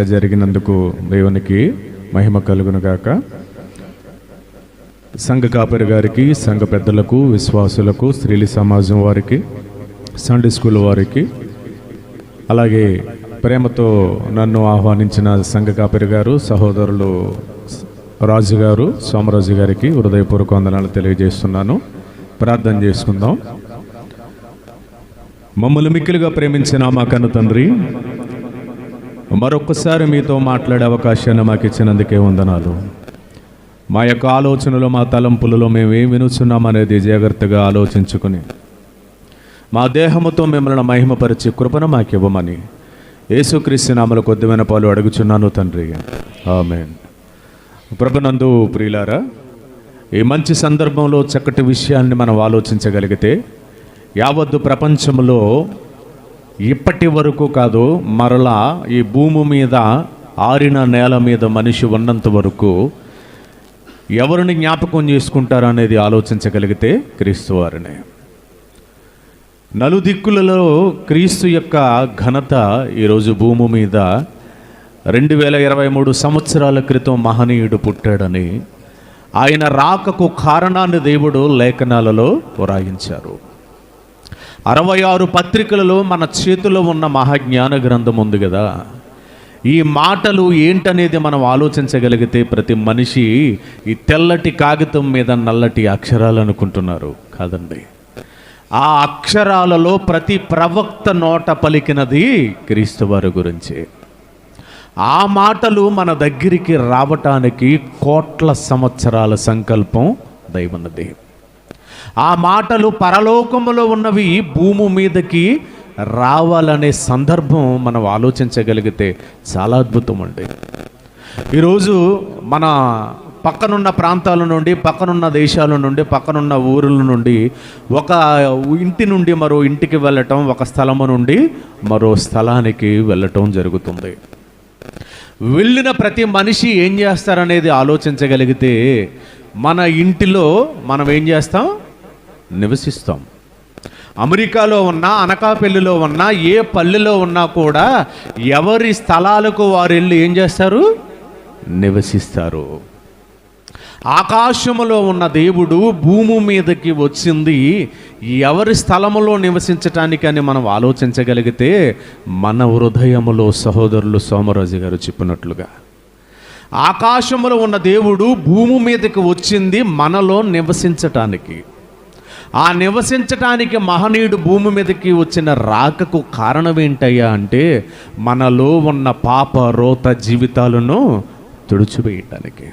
జరిగినందుకు దేవునికి మహిమ కలుగును గాక సంఘ కాపరి గారికి సంఘ పెద్దలకు విశ్వాసులకు స్త్రీల సమాజం వారికి సండే స్కూల్ వారికి అలాగే ప్రేమతో నన్ను ఆహ్వానించిన సంఘ కాపరి గారు సహోదరులు రాజు గారు సోమరాజు గారికి హృదయపూర్వక వందనాలు తెలియజేస్తున్నాను. ప్రార్థన చేసుకుందాం. మమ్మల్ని మిక్కిలుగా ప్రేమించిన మా కన్ను తండ్రి మరొకసారి మీతో మాట్లాడే అవకాశాన్ని మాకు ఇచ్చినందుకే వందనాలు. మా యొక్క ఆలోచనలో మా తలంపులలో మేము ఏం వినుచున్నాం అనేది జాగ్రత్తగా ఆలోచించుకుని మా దేహముతో మిమ్మల్ని మహిమపరిచి కృపను మాకు ఇవ్వమని యేసుక్రీస్తు నామలు కొద్దిమైన పాలు అడుగుచున్నాను తండ్రి. ఆమెన్. ప్రభునందు ప్రియులారా ఈ మంచి సందర్భంలో చక్కటి విషయాన్ని మనం ఆలోచించగలిగితే యావత్తు ప్రపంచంలో ఇప్పటి వరకు కాదు మరలా ఈ భూమి మీద ఆరిన నేల మీద మనిషి ఉన్నంత వరకు ఎవరిని జ్ఞాపకం చేసుకుంటారు అనేది ఆలోచించగలిగితే క్రీస్తు వారినే. నలుదిక్కులలో క్రీస్తు యొక్క ఘనత ఈరోజు భూమి మీద రెండు వేల ఇరవై మూడు సంవత్సరాల క్రితం మహనీయుడు పుట్టాడని ఆయన రాకకు కారణాన్ని దేవుడు లేఖనాలలో వ్రాయించారు. అరవై ఆరు పత్రికలలో మన చేతిలో ఉన్న మహాజ్ఞాన గ్రంథం ఉంది కదా. ఈ మాటలు ఏంటనేది మనం ఆలోచించగలిగితే ప్రతి మనిషి ఈ తెల్లటి కాగితం మీద నల్లటి అక్షరాలు అనుకుంటున్నారు. కాదండి. ఆ అక్షరాలలో ప్రతి ప్రవక్త నోట పలికినది క్రీస్తువారి గురించి. ఆ మాటలు మన దగ్గరికి రావటానికి కోట్ల సంవత్సరాల సంకల్పం దైవన్నది. ఆ మాటలు పరలోకములో ఉన్నవి భూమి మీదకి రావాలనే సందర్భం మనం ఆలోచించగలిగితే చాలా అద్భుతం అండి ఈరోజు మన పక్కనున్న ప్రాంతాల నుండి పక్కనున్న దేశాల నుండి పక్కనున్న ఊరుల నుండి ఒక ఇంటి నుండి మరో ఇంటికి వెళ్ళటం ఒక స్థలము నుండి మరో స్థలానికి వెళ్ళటం జరుగుతుంది. వెళ్ళిన ప్రతి మనిషి ఏం చేస్తారనేది ఆలోచించగలిగితే మన ఇంటిలో మనం ఏం చేస్తాం? నివసిస్తాం. అమెరికాలో ఉన్నా అనకాపల్లిలో ఉన్నా ఏ పల్లెలో ఉన్నా కూడా ఎవరి స్థలాలకు వారు వెళ్ళి ఏం చేస్తారు? నివసిస్తారు. ఆకాశములో ఉన్న దేవుడు భూమి మీదకి వచ్చింది. ఎవరి స్థలములో నివసించటానికని మనం ఆలోచించగలిగితే మన హృదయములో సహోదరులు సోమరాజు గారు చెప్పినట్లుగా. ఆకాశములో ఉన్న దేవుడు భూమి మీదకి వచ్చింది మనలో నివసించటానికి. ఆ నివసించటానికి మహనీయుడు భూమి మీదకి వచ్చిన రాకకు కారణం ఏంటయ్యా అంటే మనలో ఉన్న పాప రోత జీవితాలను తుడిచివేయటానికి.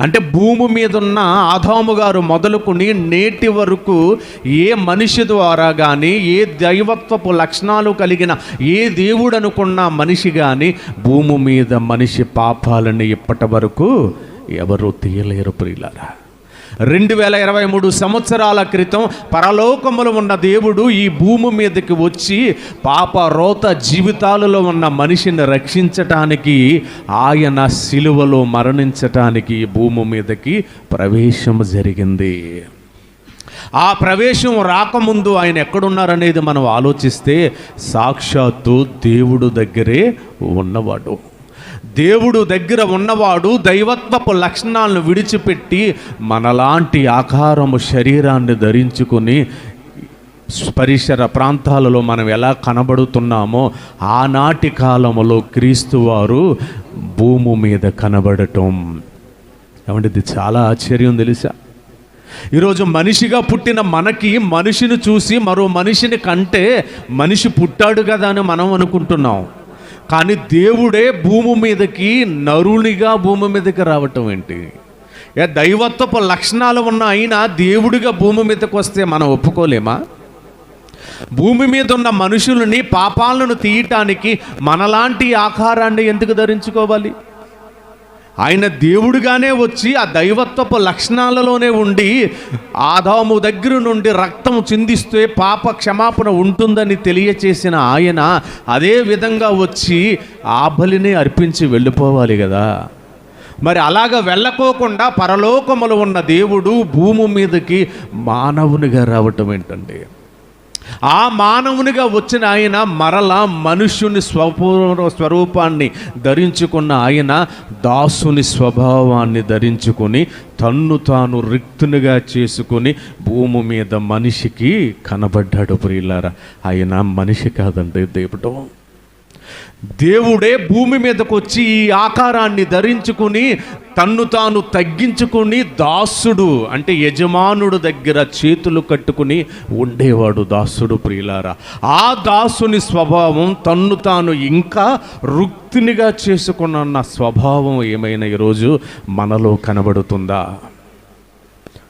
అంటే భూమి మీద ఉన్న ఆదాము గారు మొదలుకుని నేటి వరకు ఏ మనిషి ద్వారా కానీ ఏ దైవత్వపు లక్షణాలు కలిగిన ఏ దేవుడు అనుకున్న మనిషి కానీ భూమి మీద మనిషి పాపాలని ఇప్పటి వరకు ఎవరు తీయలేరు ప్రియులారా. రెండు వేల ఇరవై మూడు సంవత్సరాల క్రితం పరలోకములో ఉన్న దేవుడు ఈ భూమి మీదకి వచ్చి పాప రోత జీవితాలలో ఉన్న మనిషిని రక్షించటానికి ఆయన శిలువలో మరణించటానికి భూమి మీదకి ప్రవేశం జరిగింది. ఆ ప్రవేశం రాకముందు ఆయన ఎక్కడున్నారనేది మనం ఆలోచిస్తే సాక్షాత్తు దేవుడు దగ్గరే ఉన్నవాడు. దేవుడు దగ్గర ఉన్నవాడు దైవత్వపు లక్షణాలను విడిచిపెట్టి మనలాంటి ఆకారము శరీరాన్ని ధరించుకొని పరిసర ప్రాంతాలలో మనం ఎలా కనబడుతున్నామో ఆనాటి కాలములో క్రీస్తు వారు భూమి మీద కనబడటం. ఏమంటే ఇది చాలా ఆశ్చర్యం తెలుసా? ఈరోజు మనిషిగా పుట్టిన మనకి మనిషిని చూసి మరో మనిషిని కంటే మనిషి పుట్టాడు కదా అని మనం అనుకుంటున్నాం. కానీ దేవుడే భూమి మీదకి నరునిగా భూమి మీదకి రావటం ఏంటి? ఏ దైవత్వపు లక్షణాలు ఉన్న అయినా దేవుడిగా భూమి మీదకి వస్తే మనం ఒప్పుకోలేమా? భూమి మీద ఉన్న మనుషులని పాపాలను తీయటానికి మనలాంటి ఆకారాన్ని ఎందుకు ధరించుకోవాలి? ఆయన దేవుడిగానే వచ్చి ఆ దైవత్వపు లక్షణాలలోనే ఉండి ఆదాము దగ్గర నుండి రక్తం చిందిస్తే పాప క్షమాపణ ఉంటుందని తెలియచేసిన ఆయన అదే విధంగా వచ్చి ఆ బలిని అర్పించి వెళ్ళిపోవాలి కదా. మరి అలాగ వెళ్ళకోకుండా పరలోకములు ఉన్న దేవుడు భూమి మీదకి మానవునిగా రావటం ఏంటండి? ఆ మానవునిగా వచ్చిన ఆయన మరలా మనుష్యుని స్వపూర్వ స్వరూపాన్ని ధరించుకున్న ఆయన దాసుని స్వభావాన్ని ధరించుకొని తన్ను తాను రిక్తునిగా చేసుకొని భూమి మీద మనిషికి కనబడ్డాడు ప్రియులారా. ఆయన మనిషి కాదండి దేవుడు. దేవుడే భూమి మీదకు వచ్చి ఈ ఆకారాన్ని ధరించుకుని తన్ను తాను తగ్గించుకుని దాసుడు అంటే యజమానుడు దగ్గర చేతులు కట్టుకుని ఉండేవాడు దాసుడు ప్రియులారా. ఆ దాసుని స్వభావం తన్ను తాను ఇంకా రుక్తినిగా చేసుకున్న స్వభావం ఏమైనా ఈరోజు మనలో కనబడుతుందా?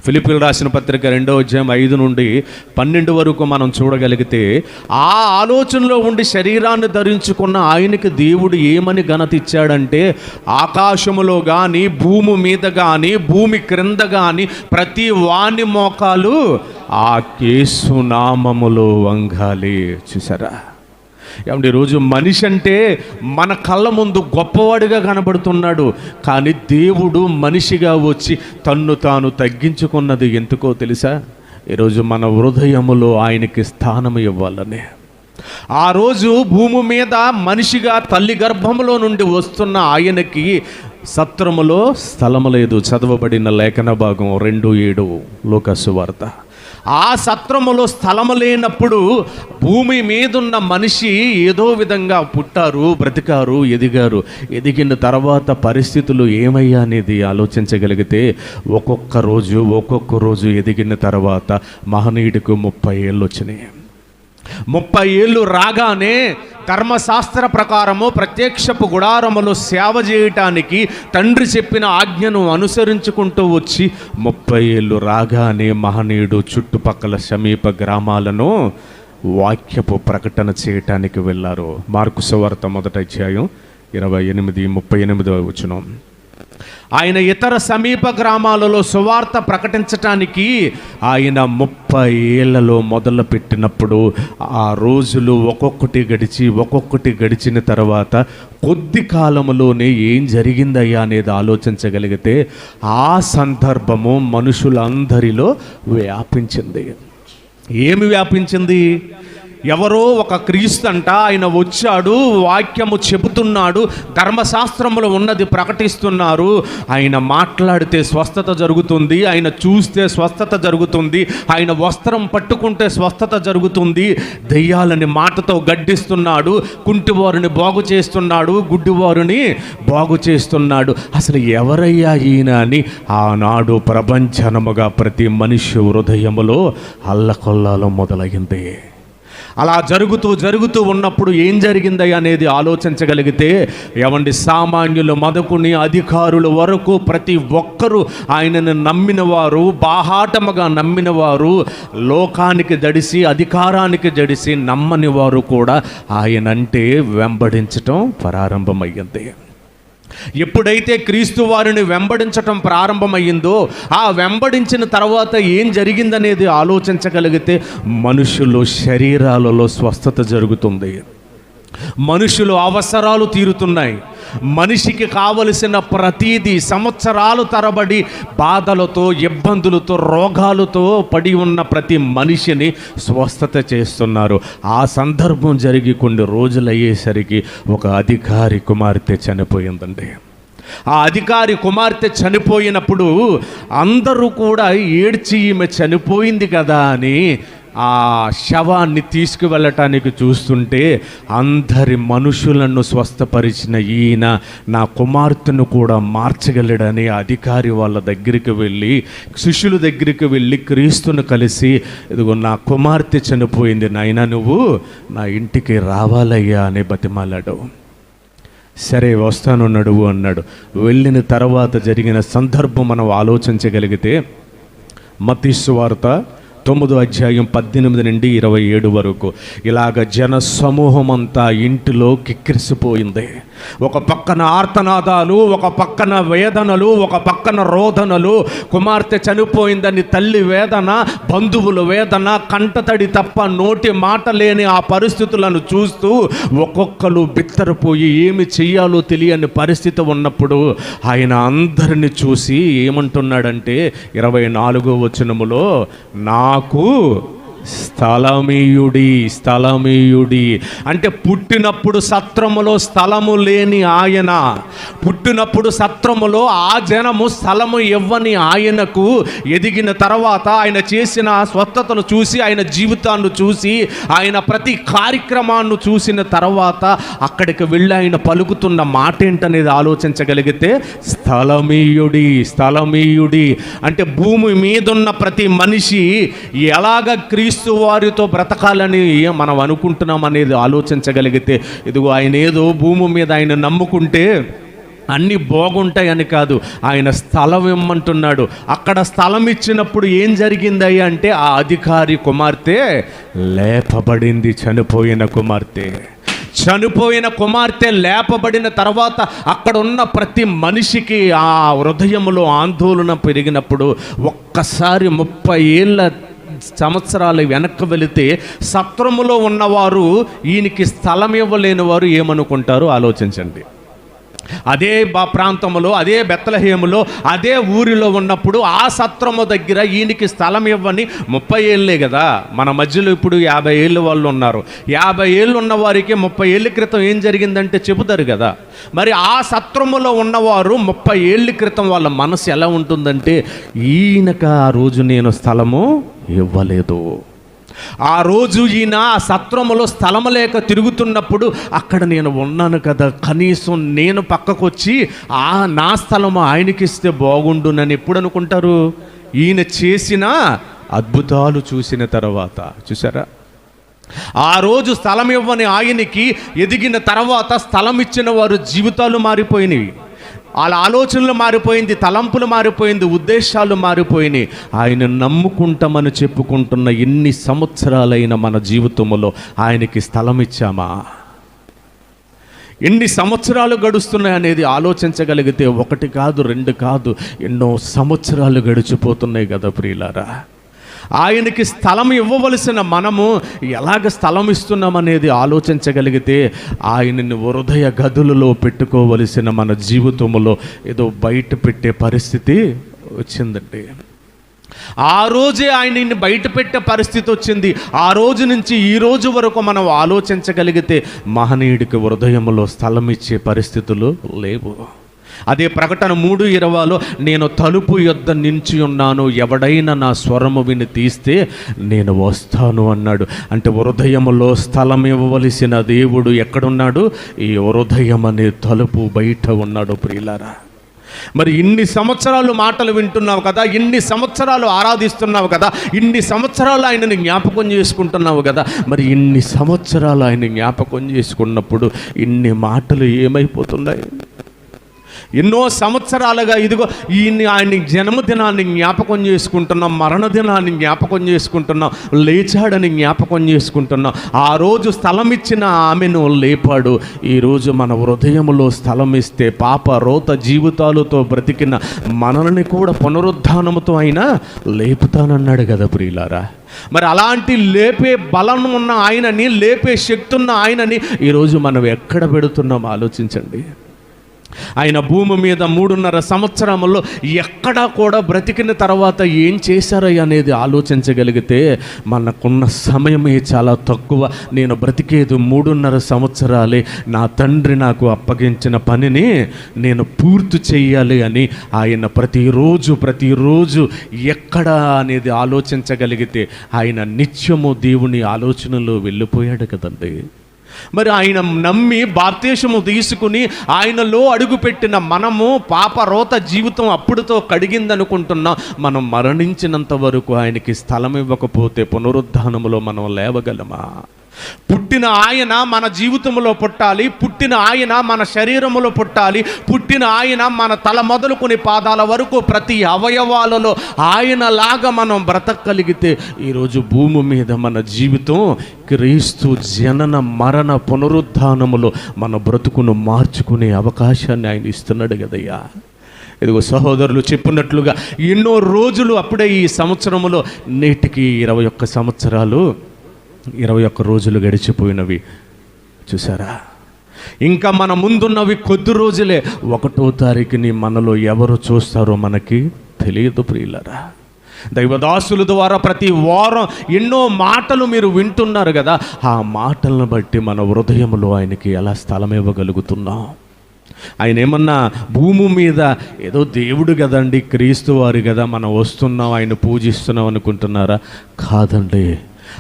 ఫిలిపిలు రాసిన పత్రిక రెండవ అధ్యాయం ఐదు నుండి పన్నెండు వరకు మనం చూడగలిగితే ఆ ఆలోచనలో ఉండి శరీరాన్ని ధరించుకున్న ఆయనకి దేవుడు ఏమని ఘనత ఇచ్చాడంటే ఆకాశములో కానీ భూమి మీద కానీ భూమి క్రింద కానీ ప్రతి వాణి మోకాలు ఆ కేసు నామములో వంగాలి. చూసారా ఏమంటే ఈరోజు మనిషి అంటే మన కళ్ళ ముందు గొప్పవాడిగా కనబడుతున్నాడు. కానీ దేవుడు మనిషిగా వచ్చి తన్ను తాను తగ్గించుకున్నది ఎందుకో తెలుసా? ఈరోజు మన హృదయములో ఆయనకి స్థానం ఇవ్వాలని. ఆ రోజు భూమి మీద మనిషిగా తల్లి గర్భములో నుండి వస్తున్న ఆయనకి సత్రములో స్థలము లేదు. చదవబడిన లేఖన భాగం రెండు ఏడు లోకసు వార్త ఆ సత్రములో స్థలము లేనప్పుడు భూమి మీదున్న మనిషి ఏదో విధంగా పుట్టారు బ్రతికారు ఎదిగారు. ఎదిగిన తర్వాత పరిస్థితులు ఏమయ్యా అనేది ఆలోచించగలిగితే ఒక్కొక్క రోజు ఒక్కొక్క రోజు ఎదిగిన తర్వాత మహనీయుడికి ముప్పై ఏళ్ళు వచ్చినాయి. ముప్పై ఏళ్ళు రాగానే ధర్మశాస్త్ర ప్రకారము ప్రత్యక్షపు గుడారములో సేవ చేయటానికి తండ్రి చెప్పిన ఆజ్ఞను అనుసరించుకుంటూ వచ్చి ముప్పై ఏళ్ళు రాగానే మహనీయుడు చుట్టుపక్కల సమీప గ్రామాలను వాక్యపు ప్రకటన చేయటానికి వెళ్ళారు. మార్కు సువార్త మొదట అధ్యాయం ఇరవై ఎనిమిది ముప్పై ఎనిమిదవ వచనం. ఆయన ఇతర సమీప గ్రామాలలో సువార్త ప్రకటించటానికి ఆయన ముప్పై ఏళ్ళలో మొదలుపెట్టినప్పుడు ఆ రోజులు ఒక్కొక్కటి గడిచి ఒక్కొక్కటి గడిచిన తర్వాత కొద్ది కాలంలోనే ఏం జరిగిందయ్యా అనేది ఆలోచించగలిగితే ఆ సందర్భము మనుషులందరిలో వ్యాపించింది. ఏమి వ్యాపించింది? ఎవరో ఒక క్రీస్తు అంట ఆయన వచ్చాడు వాక్యము చెబుతున్నాడు ధర్మశాస్త్రములో ఉన్నది ప్రకటిస్తున్నారు. ఆయన మాట్లాడితే స్వస్థత జరుగుతుంది ఆయన చూస్తే స్వస్థత జరుగుతుంది ఆయన వస్త్రం పట్టుకుంటే స్వస్థత జరుగుతుంది. దెయ్యాలని మాటతో గడ్డిస్తున్నాడు కుంటివారిని బాగు చేస్తున్నాడు గుడ్డివారిని బాగు చేస్తున్నాడు. అసలు ఎవరయ్యా ఈయన అని ఆనాడు ప్రపంచనముగా ప్రతి మనిషి హృదయములో అల్లకొల్లాలో మొదలైంది. అలా జరుగుతూ జరుగుతూ ఉన్నప్పుడు ఏం జరిగింది అనేది ఆలోచించగలిగితే ఏమండి సామాన్యులు మొదకుని అధికారుల వరకు ప్రతి ఒక్కరూ ఆయనను నమ్మిన వారు బాహాటముగా నమ్మిన వారు లోకానికి దడిసి అధికారానికి దడిసి నమ్మని వారు కూడా ఆయనంటే వెంబడించటం ప్రారంభమయ్యింది. ఎప్పుడైతే క్రీస్తు వారిని వెంబడించటం ప్రారంభమయ్యిందో ఆ వెంబడించిన తర్వాత ఏం జరిగిందనేది ఆలోచించగలిగితే మనుషులు శరీరాలలో స్వస్థత జరుగుతుంది. మనుషులు అవసరాలు తీరుతున్నాయి. మనిషికి కావలసిన ప్రతీది సంవత్సరాలు తరబడి బాధలతో ఇబ్బందులతో రోగాలతో పడి ఉన్న ప్రతి మనిషిని స్వస్థత చేస్తున్నారు. ఆ సందర్భం జరిగి కొన్ని రోజులు అయ్యేసరికి ఒక అధికారి కుమార్తె చనిపోయిందండి. ఆ అధికారి కుమార్తె చనిపోయినప్పుడు అందరూ కూడా ఏడ్చి ఈమె చనిపోయింది కదా అని ఆ శవాన్ని తీసుకువెళ్ళటానికి చూస్తుంటే అందరి మనుషులను స్వస్థపరిచిన ఈయన నా కుమార్తెను కూడా మార్చగలడని అధికారి వాళ్ళ దగ్గరికి వెళ్ళి శిష్యుల దగ్గరికి వెళ్ళి క్రీస్తును కలిసి ఇదిగో నా కుమార్తె చనిపోయింది నాయనా నువ్వు నా ఇంటికి రావాలయ్యా అని బతిమాలాడు. సరే వస్తాను నడువు అన్నాడు. వెళ్ళిన తర్వాత జరిగిన సందర్భం మనం ఆలోచించగలిగితే మతీశ్వార్త వార్త తొమ్మిదో అధ్యాయం పద్దెనిమిది నుండి ఇరవై ఏడు వరకు ఇలాగ జన సమూహం అంతా ఇంటిలో కిక్కిరిసిపోయింది ఒక పక్కన ఆర్తనాదాలు ఒక పక్కన వేదనలు ఒక పక్కన రోదనలు. కుమార్తె చనిపోయిందని తల్లి వేదన బంధువుల వేదన కంటతడి తప్ప నోటి మాట లేని ఆ పరిస్థితులను చూస్తూ ఒక్కొక్కరు బిత్తరపోయి ఏమి చెయ్యాలో తెలియని పరిస్థితి ఉన్నప్పుడు ఆయన అందరిని చూసి ఏమంటున్నాడంటే ఇరవై నాలుగో వచనములో నా నాకు స్థలమీయుడి స్థలమీయుడి. అంటే పుట్టినప్పుడు సత్రములో స్థలము లేని ఆయన. పుట్టినప్పుడు సత్రములో ఆ జనము స్థలము ఇవ్వని ఆయనకు ఎదిగిన తర్వాత ఆయన చేసిన స్వస్థతను చూసి ఆయన జీవితాన్ని చూసి ఆయన ప్రతి కార్యక్రమాన్ని చూసిన తర్వాత అక్కడికి వెళ్ళి ఆయన పలుకుతున్న మాట ఏంటనేది ఆలోచించగలిగితే స్థలమీయుడి స్థలమీయుడి. అంటే భూమి మీదున్న ప్రతి మనిషి ఎలాగ క్రీస్తు వారితో బ్రతకాలని మనం అనుకుంటున్నాం అనేది ఆలోచించగలిగితే ఇదిగో ఆయన ఏదో భూమి మీద ఆయన నమ్ముకుంటే అన్నీ బాగుంటాయని కాదు ఆయన స్థలం ఇమ్మంటున్నాడు. అక్కడ స్థలం ఇచ్చినప్పుడు ఏం జరిగిందయ్యా అంటే ఆ అధికారి కుమార్తె లేపబడింది చనిపోయిన కుమార్తె. చనిపోయిన కుమార్తె లేపబడిన తర్వాత అక్కడ ఉన్న ప్రతి మనిషికి ఆ హృదయంలో ఆందోళన పెరిగినప్పుడు ఒక్కసారి ముప్పై ఏళ్ళ సంవత్సరాలు వెనక్కి వెళితే సత్రములో ఉన్నవారు ఈయనకి స్థలం ఇవ్వలేని వారు ఏమనుకుంటారు ఆలోచించండి. అదే బా ప్రాంతంలో అదే బెత్తలహేములో అదే ఊరిలో ఉన్నప్పుడు ఆ సత్రము దగ్గర ఈయనకి స్థలం ఇవ్వని ముప్పై ఏళ్ళే కదా. మన మధ్యలో ఇప్పుడు యాభై ఏళ్ళు వాళ్ళు ఉన్నారు. యాభై ఏళ్ళు ఉన్న వారికి ముప్పై ఏళ్ళ క్రితం ఏం జరిగిందంటే చెబుతారు కదా. మరి ఆ సత్రములో ఉన్నవారు ముప్పై ఏళ్ళ క్రితం వాళ్ళ మనసు ఎలా ఉంటుందంటే ఈయనక ఆ రోజు నేను స్థలము ఇవ్వలేదు. ఆ రోజు ఈయన ఆ సత్రములో స్థలము లేక తిరుగుతున్నప్పుడు అక్కడ నేను ఉన్నాను కదా కనీసం నేను పక్కకు వచ్చి ఆ నా స్థలము ఆయనకి ఇస్తే బాగుండునని ఎప్పుడు అనుకుంటారు? ఈయన చేసిన అద్భుతాలు చూసిన తర్వాత. చూసారా ఆ రోజు స్థలం ఇవ్వని ఆయనకి ఎదిగిన తర్వాత స్థలం ఇచ్చిన వారు జీవితాలు మారిపోయినవి. వాళ్ళ ఆలోచనలు మారిపోయింది తలంపులు మారిపోయింది ఉద్దేశాలు మారిపోయినాయి. ఆయన నమ్ముకుంటామని చెప్పుకుంటున్న ఎన్ని సంవత్సరాలైన మన జీవితంలో ఆయనకి స్థలం ఇచ్చామా? ఎన్ని సంవత్సరాలు గడుస్తున్నాయి అనేది ఆలోచించగలిగితే ఒకటి కాదు రెండు కాదు ఎన్నో సంవత్సరాలు గడిచిపోతున్నాయి కదా ప్రియులారా. ఆయనకి స్థలం ఇవ్వవలసిన మనము ఎలాగ స్థలం ఇస్తున్నామనేది ఆలోచించగలిగితే ఆయనని హృదయ గదులలో పెట్టుకోవలసిన మన జీవితంలో ఏదో బయట పెట్టే పరిస్థితి వచ్చిందండి. ఆ రోజే ఆయనని బయట పెట్టే పరిస్థితి వచ్చింది. ఆ రోజు నుంచి ఈ రోజు వరకు మనం ఆలోచించగలిగితే మహనీయుడికి హృదయంలో స్థలం ఇచ్చే పరిస్థితులు లేవు. అదే ప్రకటన మూడు ఇరవాలో నేను తలుపు యొద్ద నించి ఉన్నాను ఎవడైనా నా స్వరము విని తీస్తే నేను వస్తాను అన్నాడు. అంటే హృదయములో స్థలం ఇవ్వవలసిన దేవుడు ఎక్కడున్నాడు? ఈ హృదయం అనే తలుపు బయట ఉన్నాడు ప్రియులారా. మరి ఇన్ని సంవత్సరాలు మాటలు వింటున్నావు కదా ఇన్ని సంవత్సరాలు ఆరాధిస్తున్నావు కదా ఇన్ని సంవత్సరాలు ఆయనని జ్ఞాపకం చేసుకుంటున్నావు కదా మరి ఇన్ని సంవత్సరాలు ఆయన జ్ఞాపకం చేసుకున్నప్పుడు ఇన్ని మాటలు ఏమైపోతున్నాయి? ఎన్నో సంవత్సరాలుగా ఇదిగో ఈయన్ని ఆయన జన్మదినాన్ని జ్ఞాపకం చేసుకుంటున్నాం మరణదినాన్ని జ్ఞాపకం చేసుకుంటున్నాం లేచాడని జ్ఞాపకం చేసుకుంటున్నాం. ఆ రోజు స్థలం ఇచ్చిన ఆమెను లేపాడు. ఈరోజు మన హృదయంలో స్థలం ఇస్తే పాప రోత జీవితాలతో బ్రతికిన మనల్ని కూడా పునరుద్ధానముతో అయినా లేపుతానన్నాడు కదా ప్రియులారా. మరి అలాంటి లేపే బలం ఉన్న ఆయనని లేపే శక్తి ఉన్న ఆయనని ఈరోజు మనం ఎక్కడ పెడుతున్నాం ఆలోచించండి. ఆయన భూమి మీద మూడున్నర సంవత్సరంలో ఎక్కడా కూడా బ్రతికిన తర్వాత ఏం చేశారో అనేది ఆలోచించగలిగితే మనకున్న సమయమే చాలా తక్కువ. నేను బ్రతికేది మూడున్నర సంవత్సరాలే. నా తండ్రి నాకు అప్పగించిన పనిని నేను పూర్తి చేయాలి అని ఆయన ప్రతిరోజు ప్రతిరోజు ఎక్కడ అనేది ఆలోచించగలిగితే ఆయన నిత్యము దేవుని ఆలోచనలో వెళ్ళిపోయాడు కదండి. మరి ఆయన నమ్మి బాప్తేశము తీసుకుని ఆయనలో అడుగుపెట్టిన మనము పాపరోత జీవితం అప్పుడుతో కడిగిందనుకుంటున్నాం మనం మరణించినంత వరకు ఆయనకి స్థలం ఇవ్వకపోతే పునరుద్ధానములో మనం లేవగలమా? పుట్టిన ఆయన మన జీవితంలో పుట్టాలి పుట్టిన ఆయన మన శరీరములో పుట్టాలి పుట్టిన ఆయన మన తల మొదలుకొని పాదాల వరకు ప్రతి అవయవాలలో ఆయనలాగా మనం బ్రతకగలిగితే ఈరోజు భూమి మీద మన జీవితం క్రీస్తు జనన మరణ పునరుద్ధానములో మన బ్రతుకును మార్చుకునే అవకాశాన్ని ఆయన ఇస్తున్నాడు కదయ్యా. ఇదిగో సహోదరులు చెప్పినట్లుగా ఎన్నో రోజులు అప్పుడే ఈ సంవత్సరములో నేటికి ఇరవై ఒక్క సంవత్సరాలు ఇరవై ఒక్క రోజులు గడిచిపోయినవి. చూసారా ఇంకా మన ముందున్నవి కొద్ది రోజులే. ఒకటో తారీఖుని మనలో ఎవరు చూస్తారో మనకి తెలియదు ప్రియులరా. దైవదాసుల ద్వారా ప్రతి వారం ఎన్నో మాటలు మీరు వింటున్నారు కదా. ఆ మాటలను బట్టి మన హృదయంలో ఆయనకి ఎలా స్థలం ఇవ్వగలుగుతున్నాం? ఆయన ఏమన్నా భూమి మీద ఏదో దేవుడు కదండి క్రీస్తు వారు కదా మనం వస్తున్నాం ఆయన పూజిస్తున్నాం అనుకుంటున్నారా? కాదండి.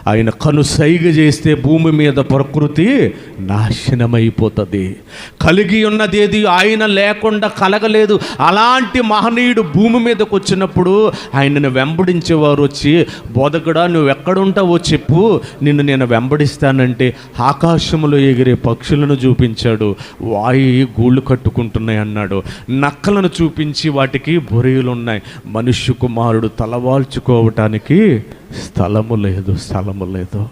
ఆయన కను సైగ చేస్తే భూమి మీద ప్రకృతి నాశనమైపోతుంది. కలిగి ఉన్నదేది ఆయన లేకుండా కలగలేదు. అలాంటి మహనీయుడు భూమి మీదకి వచ్చినప్పుడు ఆయనను వెంబడించేవారు వచ్చి బోధకుడా నువ్వు ఎక్కడుంటావో చెప్పు. నిన్ను నేను వెంబడిస్తానంటే ఆకాశంలో ఎగిరే పక్షులను చూపించాడు. వాయి గూళ్ళు కట్టుకుంటున్నాయి అన్నాడు. నక్కలను చూపించి వాటికి బొరియలు ఉన్నాయి మనుష్య కుమారుడు తలవాల్చుకోవటానికి స్థలము లేదు స్థలము లేదు.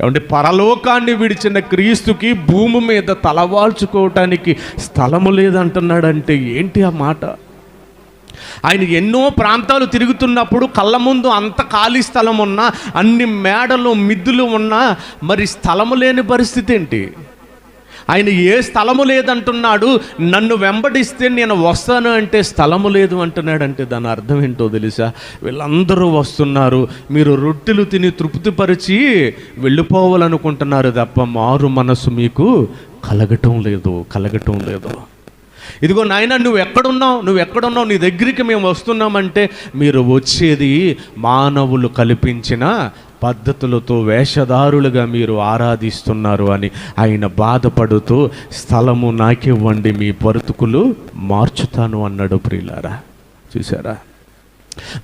ఏమంటే పరలోకాన్ని విడిచిన క్రీస్తుకి భూమి మీద తలవాల్చుకోవటానికి స్థలము లేదంటున్నాడంటే ఏంటి ఆ మాట? ఆయన ఎన్నో ప్రాంతాలు తిరుగుతున్నప్పుడు కళ్ళ ముందు అంత ఖాళీ స్థలం ఉన్నా అన్ని మేడలు మిద్దులు ఉన్నా మరి స్థలము లేని పరిస్థితి ఏంటి? ఆయన ఏ స్థలము లేదంటున్నాడు నన్ను వెంబడిస్తే నేను వస్తాను అంటే స్థలము లేదు అంటున్నాడంటే దాని అర్థం ఏంటో తెలుసా? వీళ్ళందరూ వస్తున్నారు మీరు రొట్టెలు తిని తృప్తిపరిచి వెళ్ళిపోవాలనుకుంటున్నారు తప్ప మారు మనసు మీకు కలగటం లేదు కలగటం లేదు. ఇదిగో నాయన నువ్వు ఎక్కడున్నావు? నువ్వు ఎక్కడున్నావు? నీ దగ్గరికి మేము వస్తున్నామంటే మీరు వచ్చేది మానవులు కల్పించిన పద్ధతులతో వేషధారులుగా మీరు ఆరాధిస్తున్నారు అని ఆయన బాధపడుతూ స్థలము నాకివ్వండి మీ బ్రతుకులు మార్చుతాను అన్నాడు ప్రియులారా. చూసారా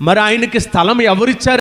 మరి ఆయనకి స్థలం ఎవరిచ్చారు?